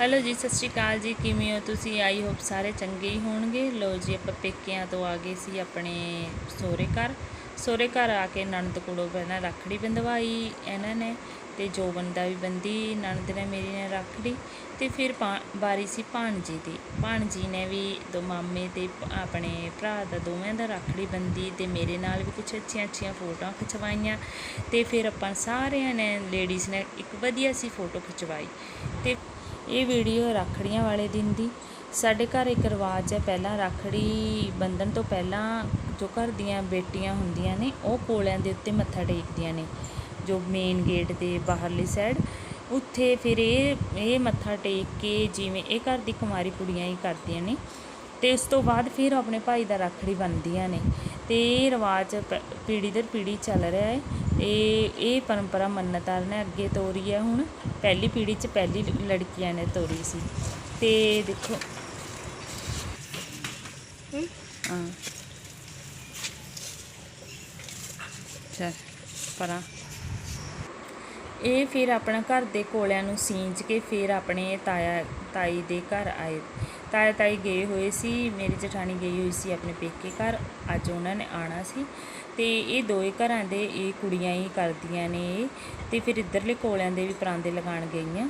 Hello ਜੀ, ਸਤਿ ਸ਼੍ਰੀ ਅਕਾਲ ਜੀ। ਕਿਵੇਂ ਹੋ ਤੁਸੀਂ? ਆਈ ਹੋਪ ਸਾਰੇ ਚੰਗੇ ਹੀ ਹੋਣਗੇ। ਲੋ ਜੀ, ਆਪਾਂ ਪੇਕਿਆਂ ਤੋਂ ਆ ਗਏ ਸੀ ਆਪਣੇ ਸਹੁਰੇ ਘਰ। ਸਹੁਰੇ ਘਰ ਆ ਕੇ ਨਣਦ ਕੋਲੋਂ ਪਹਿਲਾਂ ਰੱਖੜੀ ਬੰਦਵਾਈ ਇਹਨਾਂ ਨੇ ਤੇ ਜੋਬਨ ਦਾ ਵੀ ਬੰਦੀ, ਨਣਦ ਨੇ ਮੇਰੀ ਨੇ ਰੱਖੜੀ ਤੇ ਫਿਰ ਪਾ- ਵਾਰੀ ਸੀ ਭਾਣਜੀ ਦੀ। ਭਾਣਜੀ ਨੇ ਵੀ ਦੋ ਮਾਮੇ ਤੇ ਆਪਣੇ ਭਰਾ ਦਾ ਦੋਵਾਂ ਦਾ ਰੱਖੜੀ ਬੰਦੀ ਤੇ ਮੇਰੇ ਨਾਲ ਵੀ ਕੁਝ ਅੱਛੀਆਂ ਅੱਛੀਆਂ ਫੋਟੋਆਂ ਖਿਚਵਾਈਆਂ ਤੇ ਫਿਰ ਆਪਾਂ ਸਾਰਿਆਂ ਨੇ ਲੇਡੀਜ਼ ਨੇ ਇੱਕ ਵਧੀਆ ਸੀ ਫੋਟੋ ਖਿਚਵਾਈ ਤੇ ਇਹ ਵੀਡੀਓ ਰੱਖੜੀਆਂ ਵਾਲੇ ਦਿਨ ਦੀ। ਸਾਡੇ ਘਰ ਇੱਕ ਰਿਵਾਜ ਹੈ, ਪਹਿਲਾਂ ਰੱਖੜੀ ਬੰਧਨ ਤੋਂ ਪਹਿਲਾਂ ਜੋ ਘਰ ਦੀਆਂ ਬੇਟੀਆਂ ਹੁੰਦੀਆਂ ਨੇ, ਉਹ ਕੋਲਿਆਂ ਦੇ ਉੱਤੇ ਮੱਥਾ ਟੇਕਦੀਆਂ ਨੇ। ਜੋ ਮੇਨ ਗੇਟ ਦੇ ਬਾਹਰਲੀ ਸਾਈਡ ਉੱਥੇ ਫਿਰ ਇਹ ਇਹ ਮੱਥਾ ਟੇਕ ਕੇ ਜਿਵੇਂ ਇਹ ਘਰ ਦੀ ਕੁਮਾਰੀ ਕੁੜੀਆਂ ਹੀ ਕਰਦੀਆਂ ਨੇ। ਤੇ ਉਸ ਤੋਂ ਬਾਅਦ ਫਿਰ ਉਹ ਆਪਣੇ ਭਾਈ ਦਾ ਰੱਖੜੀ ਬੰਨਦੀਆਂ ਨੇ। ਤੇ ਇਹ ਰਿਵਾਜ ਪ- ਪੀੜ੍ਹੀ ਦਰ ਪੀੜ੍ਹੀ ਚੱਲ ਰਿਹਾ ਹੈ ਤੇ ਇਹ ਪਰੰਪਰਾ ਮੰਨਤਾਰ ਨੇ ਅੱਗੇ ਤੋਰੀ ਹੈ ਹੁਣ। ਪਹਿਲੀ ਪੀੜ੍ਹੀ 'ਚ ਪਹਿਲੀ ਲੜਕੀਆਂ ਨੇ ਤੋਰੀ ਸੀ। ਤੇ ਦੇਖੋ। ਹਾਂ। ਚੱਲ ਪਰਾਂ। ਇਹ ਫਿਰ ਆਪਣਾ ਘਰ ਦੇ ਕੋਲਿਆਂ ਨੂੰ ਸੀਂਚ ਕੇ ਫਿਰ ਆਪਣੇ ਤਾਇਆ, ਤਾਈ ਦੇ ਘਰ ਆਏ। ਤਾਇਆ, ਤਾਈ ਗਏ ਹੋਏ ਸੀ, ਮੇਰੀ ਜਠਾਣੀ ਗਈ ਹੋਈ ਸੀ ਆਪਣੇ ਪੇਕੇ ਘਰ। ਅੱਜ ਉਹਨਾਂ ਨੇ ਆਣਾ ਸੀ ਤੇ ਇਹ ਦੋਏ ਘਰਾਂ ਦੇ ਇਹ ਕੁੜੀਆਂ ਹੀ ਕਰਦੀਆਂ ਨੇ ਇਹ ਤੇ ਫਿਰ ਇੱਧਰਲੇ ਕੋਲਿਆਂ ਦੇ ਵੀ ਪਰਾਂਦੇ ਲਗਾਉਣ ਗਈਆਂ।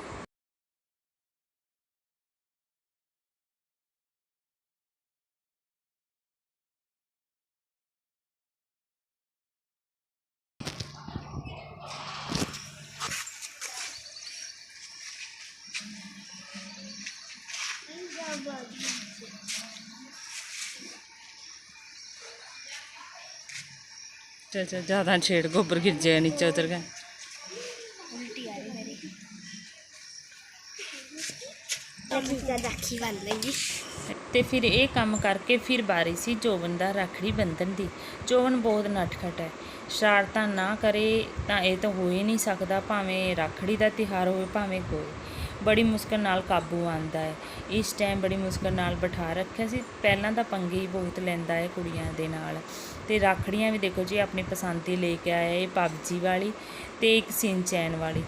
ਚਲ ਚਲ ਜ਼ਿਆਦਾ ਛੇੜ ਗੋਬਰ ਗਿਰ ਜਾਏ ਨੀਚੇ ਉਤਰ ਗਿਆ ਉਲਟੀ ਆ ਰਹੀ ਮੇਰੀ। ਅਭੀ ਦਾ ਰਾਖੀ ਬਣ ਰਹੀ ਤੇ ਫਿਰ ਇਹ ਕੰਮ ਕਰਕੇ ਫਿਰ ਬਾਰੀ ਸੀ ਜੋਬਨ ਦਾ ਰੱਖੜੀ ਬੰਧਨ ਦੀ। ਜੋਬਨ ਬਹੁਤ ਨਟਖਟ ਹੈ। ਸ਼ਰਾਰਤਾਂ ਨਾ ਕਰੇ ਤਾਂ ਇਹ ਤਾਂ ਹੋ ਹੀ ਨਹੀਂ ਸਕਦਾ ਭਾਵੇਂ ਰੱਖੜੀ ਦਾ ਤਿਹਾਰ ਹੋਵੇ ਭਾਵੇਂ ਕੋਈ। ਬੜੀ ਮੁਸ਼ਕਲ ਨਾਲ ਕਾਬੂ ਆਂਦਾ ਹੈ। ਇਸ ਟਾਈਮ ਬੜੀ ਮੁਸ਼ਕਲ ਨਾਲ ਬਿਠਾ ਰੱਖਿਆ ਸੀ। ਪਹਿਲਾਂ ਤਾਂ ਪੰਗੇ ਹੀ ਬਹੁਤ ਲੈਂਦਾ ਹੈ ਕੁੜੀਆਂ ਦੇ ਨਾਲ। ਤੇ ਰਾਖੜੀਆਂ ਵੀ ਦੇਖੋ ਜੀ, ਆਪਣੀ ਪਸੰਦ ਦੀ ਲੈ ਕੇ ਆਇਆ ਇਹ ਪਬਜੀ ਵਾਲੀ ਤੇ ਇੱਕ ਸਿੰਚੈਨ ਵਾਲੀ।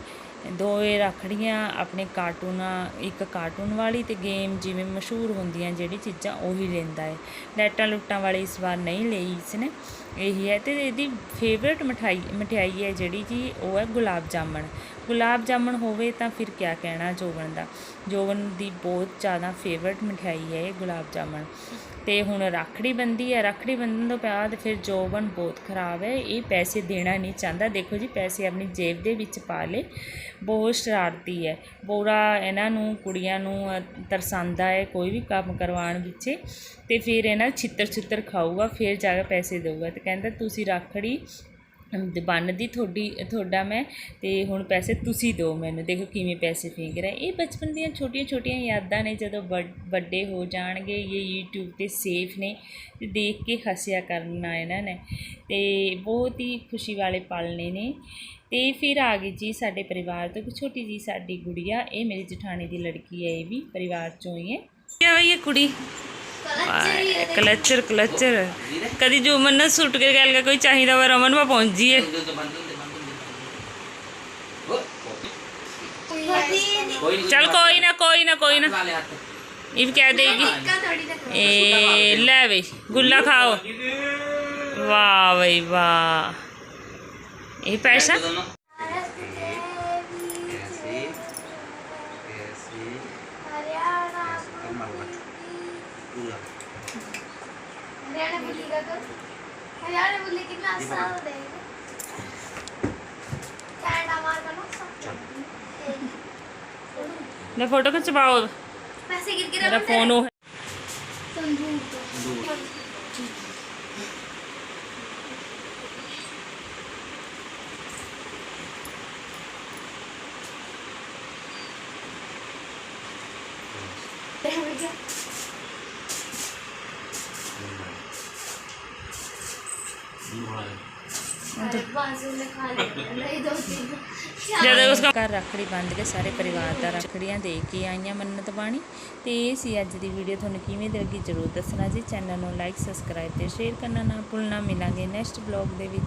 ਦੋਵੇਂ ਰੱਖੜੀਆਂ ਆਪਣੇ ਕਾਰਟੂਨਾਂ ਇੱਕ ਕਾਰਟੂਨ ਵਾਲੀ ਤੇ ਗੇਮ ਜਿਵੇਂ ਮਸ਼ਹੂਰ ਹੁੰਦੀਆਂ ਜਿਹੜੀ ਚੀਜ਼ਾਂ ਉਹੀ ਲੈਂਦਾ ਹੈ। ਲੈਟਾਂ ਲੁੱਟਾਂ ਵਾਲੀ ਇਸ ਵਾਰ ਨਹੀਂ ਲਈ ਇਸਨੇ, ਇਹੀ ਹੈ ਤੇ ਇਹਦੀ ਫੇਵਰਟ ਮਠਾਈ, ਮਠਿਆਈ ਹੈ ਜਿਹੜੀ ਜੀ ਉਹ ਹੈ ਗੁਲਾਬ ਜਾਮਣ। ਗੁਲਾਬ ਜਾਮਣ ਹੋਵੇ ਤਾਂ ਫਿਰ ਕਿਆ ਕਹਿਣਾ ਜੋਬਨ ਦਾ? ਜੋਬਨ ਦੀ ਬਹੁਤ ਜ਼ਿਆਦਾ ਫੇਵਰਟ ਮਠਿਆਈ ਹੈ ਇਹ ਗੁਲਾਬ ਜਾਮਣ। ਤੇ ਹੁਣ ਰਾਖੜੀ ਬੰਦੀ ਹੈ, ਰਾਖੜੀ ਬੰਨਣ ਤੋਂ ਬਾਅਦ ਫਿਰ ਜੋਬਨ ਬਹੁਤ ਖਰਾਬ ਹੈ, ਇਹ ਪੈਸੇ ਦੇਣਾ ਨਹੀਂ ਚਾਹੁੰਦਾ। ਦੇਖੋ ਜੀ, ਪੈਸੇ ਆਪਣੀ ਜੇਬ ਦੇ ਵਿੱਚ ਪਾ ਲੇ ਬਹੁਤ ਸ਼ਰਾਰਤੀ ਹੈ। ਪੂਰਾ ਇਹਨਾਂ ਨੂੰ ਕੁੜੀਆਂ ਨੂੰ ਅ, ਤਰਸਾਉਂਦਾ ਹੈ ਕੋਈ ਵੀ ਕੰਮ ਕਰਵਾਉਣ ਵਿੱਚ ਅਤੇ ਫਿਰ ਇਹਨਾਂ ਛਿੱਤਰ ਛਿੱਤਰ ਖਾਊਗਾ ਫਿਰ ਜਾ ਕੇ ਪੈਸੇ ਦੇਊਗਾ ਅਤੇ ਕਹਿੰਦਾ ਤੁਸੀਂ ਰਾਖੜੀ ਬੰਨਦੀ ਤੁਹਾਡੀ, ਤੁਹਾਡਾ ਮੈਂ ਅਤੇ ਹੁਣ ਪੈਸੇ ਤੁਸੀਂ ਦਿਓ ਮੈਨੂੰ। ਦੇਖੋ ਕਿਵੇਂ ਪੈਸੇ ਫੇਂਕ ਰਿਹਾ। ਇਹ ਬਚਪਨ ਦੀਆਂ ਛੋਟੀਆਂ ਛੋਟੀਆਂ ਯਾਦਾਂ ਨੇ, ਜਦੋਂ ਵੱਡ- ਵੱਡੇ ਹੋ ਜਾਣਗੇ, ਇਹ YouTube ਤੇ ਸੇਫ ਨੇ ਤੇ ਦੇਖ ਕੇ ਹੱਸਿਆ ਕਰਨਾ ਇਹਨਾਂ ਨੇ। ਤੇ ਬਹੁਤ ਹੀ ਖੁਸ਼ੀ ਵਾਲੇ ਪਲ ਨੇ ਨੇ। ਤੇ ਫਿਰ ਆ ਗਈ ਜੀ ਸਾਡੇ ਪਰਿਵਾਰ ਤੋਂ, ਇੱਕ ਛੋਟੀ ਜੀ ਸਾਡੀ ਗੁੜੀਆ, ਇਹ ਮੇਰੀ ਜਠਾਣੀ ਦੀ ਲੜਕੀ ਹੈ, ਇਹ ਵੀ ਪਰਿਵਾਰ ਚੋਂ ਹੀ ਹੈ। ਕਿਆ ਇਹ ਕੁੜੀ? ਕਲਚਰ ਕਲਚਰ ਕਦੀ ਜੋ ਮੰਨਾ ਸੁੱਟ ਕੇ ਗੱਲ ਕਰ, ਕੋਈ ਚਾਹੀਦਾ ਵਾ ਰਮਨ ਵਾ ਪਹੁੰਚ ਜੀਏ ਚਲ ਕੋਈ ਨਾ ਕੋਈ ਨਾ ਕੋਈ ਨਾ। ਇਹ ਵੀ ਕਹਿ ਦੇਗੀ। ਇਹ ਲੈ ਵੇ ਗੁੱਲਾ ਖਾਓ। ਵਾਹ ਬਈ, ਵਾਹ। ਇਹ ਪੈਸਾ? हरियाणा बोले कितना आसान हो जाएगा कैनेडा मार बना सकते हैं फोटो खिंचवाओ पैसे गिर गिर मेरा फोन हो संदूक There we go. ਜਦੋਂ ਉਸ ਘਰ ਰੱਖੜੀ ਬੰਦ ਕੇ ਸਾਰੇ ਪਰਿਵਾਰ ਦਾ ਰੱਖੜੀਆਂ ਦੇ ਕੇ ਆਈਆਂ ਮੰਨਤ ਬਾਣੀ ਤੇ ਇਹ ਸੀ ਅੱਜ ਦੀ ਵੀਡੀਓ ਤੁਹਾਨੂੰ ਕਿਵੇਂ ਦੀ ਲੱਗੀ ਜਰੂਰ ਦੱਸਣਾ ਜੀ। ਚੈਨਲ ਨੂੰ ਲਾਈਕ ਸਬਸਕ੍ਰਾਈਬ ਤੇ ਸ਼ੇਅਰ ਕਰਨਾ ਨਾ ਭੁੱਲਣਾ। ਮਿਲਾਂਗੇ ਨੈਕਸਟ ਬਲੌਗ ਦੇ ਵਿੱਚ।